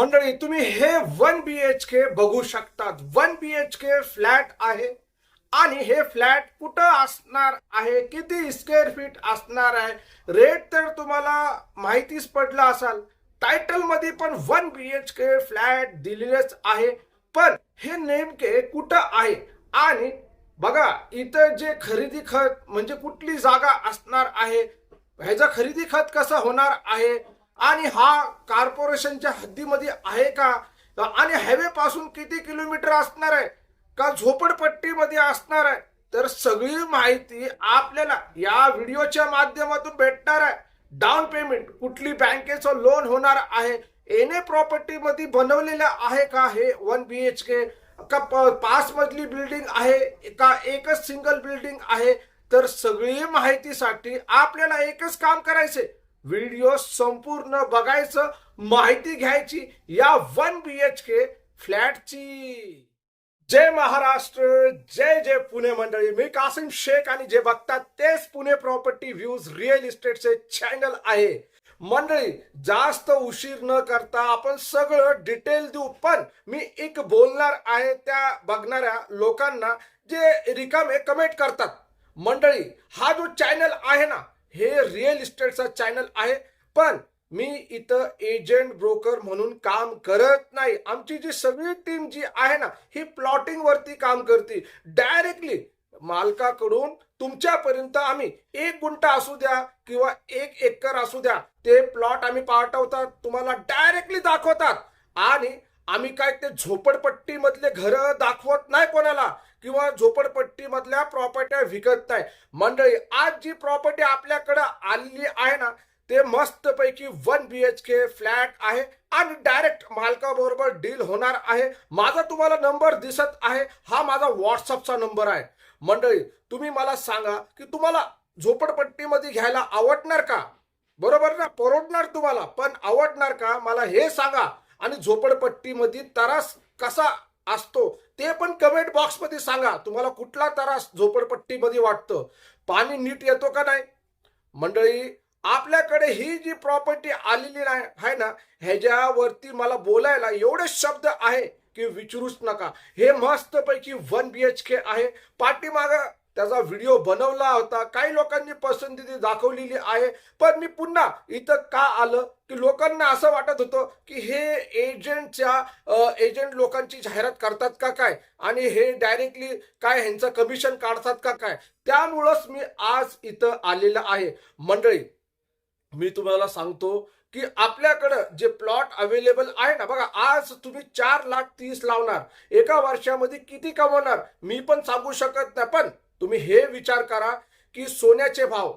मंडळी तुम्ही हे वन बी एच के बघू शकतात. One B H K flat आहे आणि हे फ्लॅट कुठं असणार आहे? किती स्क्वेअर फीट असणार आहे? रेट तर तुम्हाला माहितीच पडला असाल. टायटलमध्ये पण one B H K flat दिलेलेच आहे. पण हे नेमके कुठं आहे? आणि बघा इथं जे खरेदी खत म्हणजे कुठली जागा असणार आहे? ह्याचा खरेदी खत कसं होणार आहे? आणि हा कॉर्पोरेशनच्या हद्दीमध्ये आहे का? आणि हायवे पासून किती किलोमीटर असणार आहे? का झोपडपट्टीमध्ये असणार आहे? तर सगळी माहिती आपल्याला या व्हिडिओच्या माध्यमातून भेटणार आहे. डाऊन पेमेंट कुठली बँकेचं लोन होणार आहे? एने प्रॉपर्टीमध्ये बनवलेलं आहे का हे? वन बी एच के का प- पाच मजली बिल्डिंग आहे? का एकच सिंगल बिल्डिंग आहे? तर सगळी माहितीसाठी आपल्याला एकच काम करायचे व्हिडिओ संपूर्ण बघायचं माहिती घ्यायची या वन बी एच के फ्लॅटची. जय महाराष्ट्र जय जय पुणे मंडळी. मी कासिम शेख आणि जे बघतात तेच पुणे प्रॉपर्टी व्ह्यूज रिअल इस्टेटचे चॅनल आहे. मंडळी जास्त उशीर न करता आपण सगळं डिटेल देऊ पण मी एक बोलणार आहे त्या बघणाऱ्या लोकांना जे रिकामे कमेंट करतात. मंडळी हा जो चॅनल आहे ना हे रिअल इस्टेटचा चॅनल आहे. पण मी इथं एजंट ब्रोकर म्हणून काम करत नाही. आमची जी सगळी टीम जी आहे ना ही प्लॉटिंग वरती काम करते. डायरेक्टली मालकाकडून तुमच्यापर्यंत आम्ही एक गुंठा असू द्या किंवा एक एकर असू द्या ते प्लॉट आम्ही पाठवतात तुम्हाला डायरेक्टली दाखवतात. आणि आम्ही काय ते झोपडपट्टी मधले घर दाखवत नाही कोणाला. किंवा झोपडपट्टीमधल्या प्रॉपर्ट्या विकत नाही. मंडळी आज जी प्रॉपर्टी आपल्याकडे आलेली आहे ना ते मस्त पैकी one B H K flat आहे आणि डायरेक्ट मालकाबरोबर डील होणार आहे. माझा तुम्हाला नंबर दिसत आहे हा माझा व्हॉट्सअपचा नंबर आहे. मंडळी तुम्ही मला सांगा की तुम्हाला झोपडपट्टीमध्ये घ्यायला आवडणार का? बरोबर ना? परवडणार तुम्हाला पण आवडणार का? मला हे सांगा. आणि झोपडपट्टीमध्ये तरास कसा असतो. ते पण कमेंट बॉक्समध्ये सांगा. तुम्हाला कुठला त्रास झोपडपट्टीमध्ये वाटतं? पाणी नीट येतो का नाही? मंडळी आपल्याकडे ही जी प्रॉपर्टी आलेली नाही आहे ना ह्याच्यावरती मला बोलायला एवढे शब्द आहे की विचारूच नका. हे मस्तपैकी वन बी एच के आहे. पाठीमागं त्याचा व्हिडिओ बनवला होता. काही लोकांनी पसंती दाखवलेली आहे. पण मी पुन्हा इथं का आलं? की लोकांना असं वाटत होतं की हे एजंटच्या एजंट लोकांची जाहिरात करतात का काय? आणि हे डायरेक्टली काय ह्यांचं कमिशन काढतात का काय? त्यामुळंच मी आज इथं आलेलं आहे. मंडळी मी तुम्हाला सांगतो की आपल्याकडं जे प्लॉट अवेलेबल आहे ना बघा आज तुम्ही चार लाख तीस लावणार. एका वर्षामध्ये किती कमवणार? मी पण सांगू शकत नाही. पण तुम्ही हे विचार करा की सोन्याचे भाव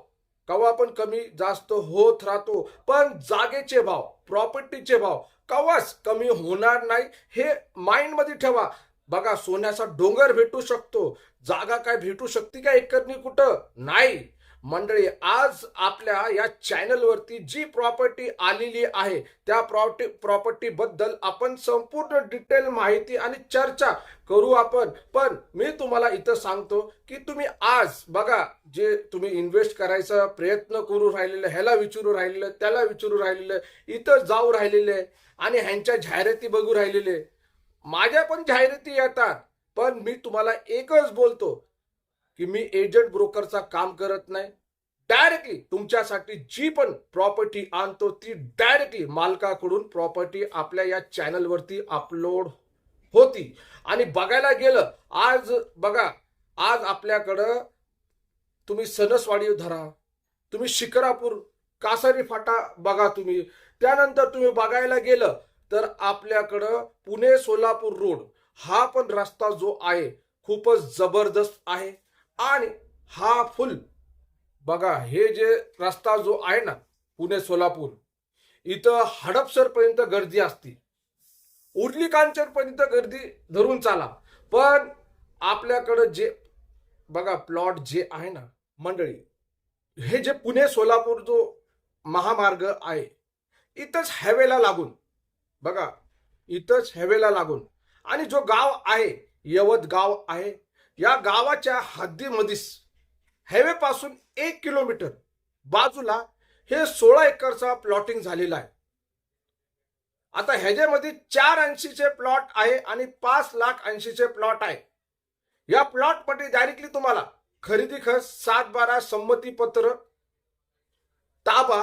कवा पण कमी जास्त होत राहतो पण जागेचे भाव प्रॉपर्टीचे भाव कवाच कमी होणार नाही हे माइंडमध्ये ठेवा. बघा सोन्याचा डोंगर भेटू शकतो. जागा काय भेटू शकते का एकरनी कुठं? नाही. मंडळी आज आपल्या या चॅनलवरती जी प्रॉपर्टी आलेली आहे त्या प्रॉपर्टी प्रॉपर्टीबद्दल आपण संपूर्ण डिटेल माहिती आणि चर्चा करू आपण. पण मी तुम्हाला इथं सांगतो की तुम्ही आज बघा जे तुम्ही इन्व्हेस्ट करायचा प्रयत्न करू राहिलेलं ह्याला विचारू राहिलेलं त्याला विचारू राहिलेलं इथं जाऊ राहिलेले आणि ह्यांच्या जाहिराती बघू राहिलेले. माझ्या पण जाहिराती येतात पण मी तुम्हाला एकच बोलतो की मी एजंट ब्रोकरचा काम करत नाही. डायरेक्टली तुमच्यासाठी जी पण प्रॉपर्टी आणतो ती डायरेक्टली मालकाकडून प्रॉपर्टी आपल्या या चॅनलवरती अपलोड होती. आणि बघायला गेलं आज बघा आज आपल्याकडं तुम्ही सणसवाडी धरा तुम्ही शिकरापूर कासारी फाटा बघा तुम्ही. त्यानंतर तुम्ही बघायला गेलं तर आपल्याकडं पुणे सोलापूर रोड हा पण रस्ता जो आहे खूपच जबरदस्त आहे. आणि हा फुल बघा हे जे रस्ता जो आहे ना पुणे सोलापूर इथं हडपसरपर्यंत गर्दी असते. उर्ली कांचनपर्यंत गर्दी धरून चाला. पण आपल्याकडं जे बघा प्लॉट जे आहे ना मंडळी हे जे पुणे सोलापूर जो महामार्ग आहे इथंच हॅवेला लागून बघा इथंच हॅवेला लागून. आणि जो गाव आहे यवत गाव आहे या गावाच्या हद्दीमध्येच हायवे पासून एक किलोमीटर बाजूला हे सोळा एकरचा प्लॉटिंग झालेला आहे. आता ह्याच्यामध्ये चार ऐंशीचे प्लॉट आहे आणि पाच लाख ऐंशीचे प्लॉट आहे. या प्लॉटमध्ये डायरेक्टली तुम्हाला खरेदी खर्च सात बारा संमती पत्र ताबा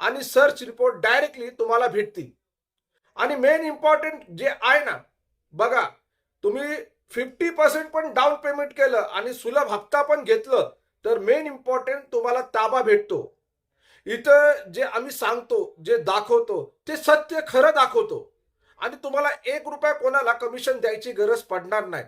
आणि सर्च रिपोर्ट डायरेक्टली तुम्हाला भेटतील. आणि मेन इम्पॉर्टंट जे आहे ना बघा तुम्ही फिफ्टी पर्सेंट पण डाऊन पेमेंट केलं आणि सुलभ हप्ता पण घेतलं तर मेन इम्पॉर्टंट तुम्हाला ताबा भेटतो. इथं जे आम्ही सांगतो जे दाखवतो ते सत्य खरं दाखवतो. आणि तुम्हाला एक रुपया कोणाला कमिशन द्यायची गरज पडणार नाही.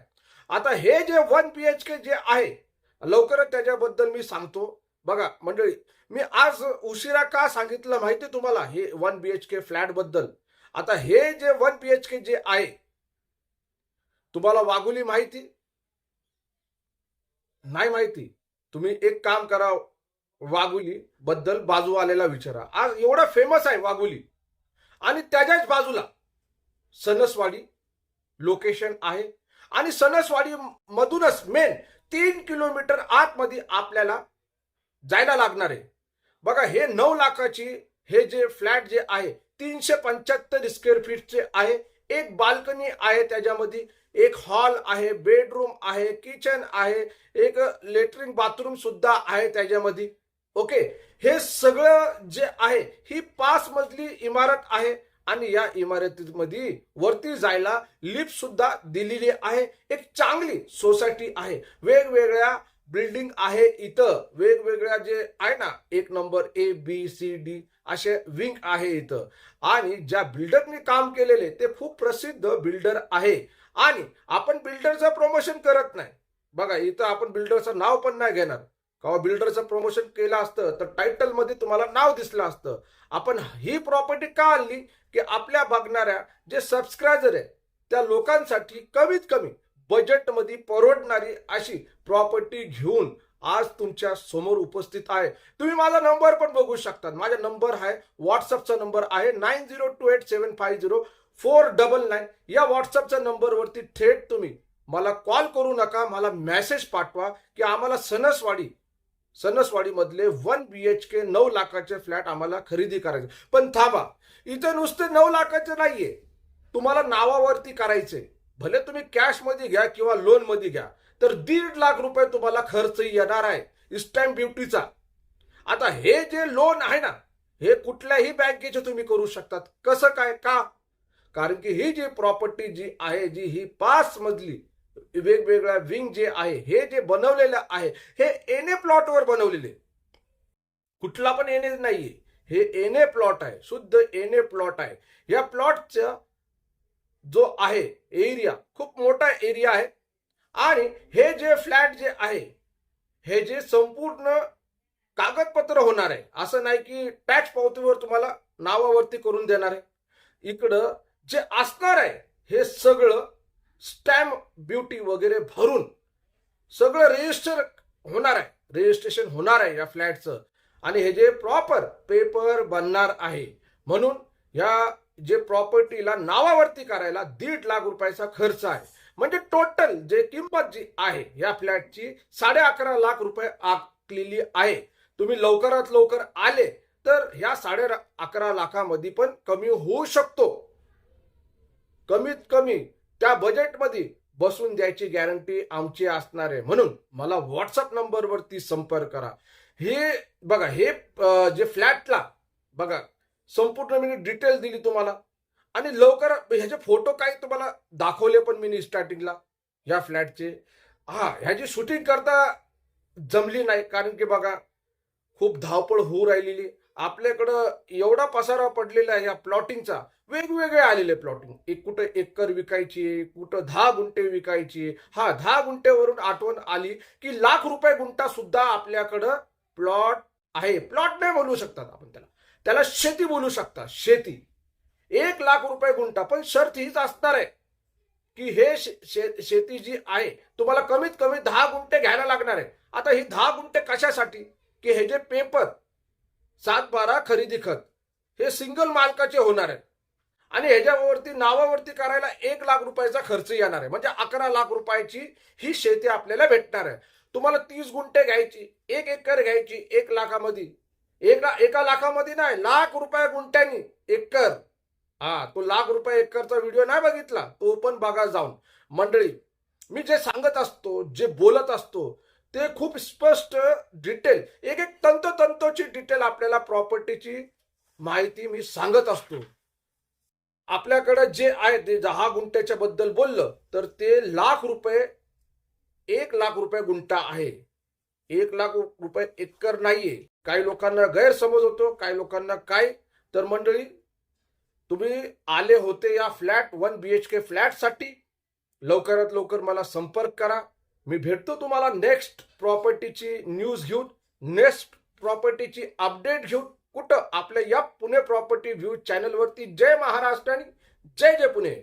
आता हे जे वन पी एच के जे आहे लवकरच त्याच्याबद्दल मी सांगतो. बघा मंडळी मी आज उशिरा का सांगितलं माहिती तुम्हाला? हे वन बी एच के फ्लॅटबद्दल. आता हे जे वन बी एच के जे आहे तुम्हाला वाघुली माहिती? नाही माहिती. तुम्ही एक काम करा वाघुली बद्दल बाजू आलेला विचारा. आज एवढा फेमस आहे वाघुली. आणि त्याच्याच बाजूला सणसवाडी लोकेशन आहे. आणि सणसवाडी मधूनच मेन तीन किलोमीटर आतमध्ये आपल्याला जायला लागणार आहे. बघा हे नऊ लाखाची हे जे फ्लॅट जे आहे तीनशे पंच्याहत्तर स्क्वेअर फीटचे आहे. एक बाल्कनी आहे त्याच्यामध्ये. एक हॉल आहे बेडरूम आहे किचन आहे एक लेटरिन बाथरूम सुद्धा आहे त्याच्यामध्ये. ओके? हे सगळं जे आहे ही पाच मजली इमारत आहे आणि या इमारतीमध्ये वरती जायला लिफ्ट सुद्धा दिलेली आहे. एक चांगली सोसायटी आहे. वेगवेगळ्या बिल्डिंग आहे इथं. वेगवेगळ्या जे आहे ना एक number A B C D असे विंग आहे इथं. आणि ज्या बिल्डरने काम केलेले ते खूप प्रसिद्ध बिल्डर आहे. आणि आपण बिल्डरचं प्रमोशन करत नाही. बघा इथं आपण बिल्डरचं नाव पण नाही घेणार. किंवा बिल्डरचं प्रमोशन केलं असतं तर टायटलमध्ये तुम्हाला नाव दिसलं असतं. आपण ही प्रॉपर्टी का आणली? की आपल्या बघणाऱ्या जे सबस्क्रायबर आहे त्या लोकांसाठी कमीत कमी बजेटमध्ये परवडणारी अशी प्रॉपर्टी घेऊन आज तुमच्यासमोर उपस्थित आहे. तुम्ही माझा नंबर पण बघू शकता. माझा नंबर आहे व्हॉट्सअपचा नंबर आहे nine zero two eight seven five zero four double nine या व्हॉट्सअपच्या नंबरवरती थेट तुम्ही मला कॉल करू नका मला मेसेज पाठवा की आम्हाला सणसवाडी सणसवाडी मधले वन बी एच के नऊ लाखाचे फ्लॅट आम्हाला खरेदी करायचे. पण थांबा इथे नुसते नऊ लाखाचे नाहीये. तुम्हाला नावावरती करायचे. भले तुम्ही कॅशमध्ये घ्या किंवा लोनमध्ये घ्या. तर दीड लाख रुपये तुम्हाला खर्च येणार आहे. स्टॅम्प ड्युटीचा आता हे जे लोन आहे ना हे कुठल्याही बँकेचे तुम्ही करू शकतात. कसं काय? का? कारण की ही जी प्रॉपर्टी जी आहे जी ही पाच मजली वेगवेगळ्या विंग जे आहे हे जे बनवलेलं आहे हे एने प्लॉटवर बनवलेले. कुठला पण एने नाहीये. हे एने प्लॉट आहे शुद्ध एने प्लॉट आहे. या प्लॉटचा जो आहे एरिया खूप मोठा एरिया आहे. आणि हे जे फ्लॅट जे आहे हे जे संपूर्ण कागदपत्र होणार आहे असं नाही की टॅक्स पावतीवर तुम्हाला नावावरती करून देणार आहे. इकडं जे असणार आहे हे सगळं स्टॅम्प ब्युटी वगैरे भरून सगळं रजिस्टर होणार आहे. रजिस्ट्रेशन होणार आहे या फ्लॅटचं. आणि हे जे प्रॉपर पेपर बनणार आहे म्हणून या जे प्रॉपर्टीला नावावरती करायला दीड लाख रुपयाचा खर्च आहे. म्हणजे टोटल जे किंमत जी आहे या फ्लॅटची साडे अकरा लाख रुपये आकलेली आहे. तुम्ही लवकरात लवकर आले तर ह्या साडे अकरा लाखामध्ये पण कमी होऊ शकतो. कमीत कमी त्या बजेटमध्ये बसून द्यायची गॅरंटी आमची असणार आहे. म्हणून मला व्हॉट्सअप नंबरवरती संपर्क करा. हे बघा हे जे फ्लॅटला बघा संपूर्ण मी डिटेल दिली तुम्हाला. आणि लवकर ह्याचे फोटो काही तुम्हाला दाखवले पण मी स्टार्टिंगला या फ्लॅटचे हा ह्याची शूटिंग करता जमली नाही कारण की बघा खूप धावपळ होऊ राहिलेली. आपल्याकडं एवढा पसारा पडलेला आहे या प्लॉटिंगचा वेगवेगळे आलेले प्लॉटिंग एक कुठं एकर विकायची कुठं दहा गुंठे विकायची हा दहा गुंठेवरून आठवण आली की लाख रुपये गुंठा सुद्धा आपल्याकडं प्लॉट आहे. प्लॉट नाही बोलू शकतात आपण त्याला. त्याला शेती बोलू शकता शेती. एक लाख रुपये गुंठा. पण शर्त हीच असणार आहे की हे शे- शेती जी आहे तुम्हाला कमीत कमी दहा गुंठे घ्यायला लागणार आहे. आता ही दहा गुंठे कशासाठी? की हे जे पेपर सात बारा खरेदी खत हे सिंगल मालकाचे होणार आहे आणि ह्याच्यावरती नावावरती करायला एक लाख रुपयाचा खर्च येणार आहे. म्हणजे अकरा लाख रुपयाची ही शेती आपल्याला भेटणार आहे. तुम्हाला तीस गुंठे घ्यायची एक एकर घ्यायची एक लाखामध्ये. एका एका लाखामध्ये नाही लाख रुपये गुंठ्यानी एकर. हा तो लाख रुपये एकरचा व्हिडिओ नाही बघितला. तो पण बघा जाऊन. मंडळी मी जे सांगत असतो जे बोलत असतो ते खूप स्पष्ट डिटेल एक एक तंतोतंतोची डिटेल आपल्याला प्रॉपर्टीची माहिती मी सांगत असतो. आपल्याकडे जे आहे ते दहा गुंठ्याच्या बद्दल बोललं तर ते लाख रुपये एक लाख रुपये गुंठा आहे. एक लाख रुपये एकर नाहीये. काही लोकांना गैरसमज होतो काही लोकांना काय? तर मंडळी तुम्ही आले होते या flat one B H K फ्लॅटसाठी लवकरात लवकर मला संपर्क करा. मी भेटतो तुम्हाला नेक्स्ट प्रॉपर्टीची न्यूज घेऊन नेक्स्ट प्रॉपर्टीची अपडेट घेऊन. कुठं? आपल्या या पुणे प्रॉपर्टी व्ह्यू चॅनलवरती. जय महाराष्ट्र आणि जय जय पुणे.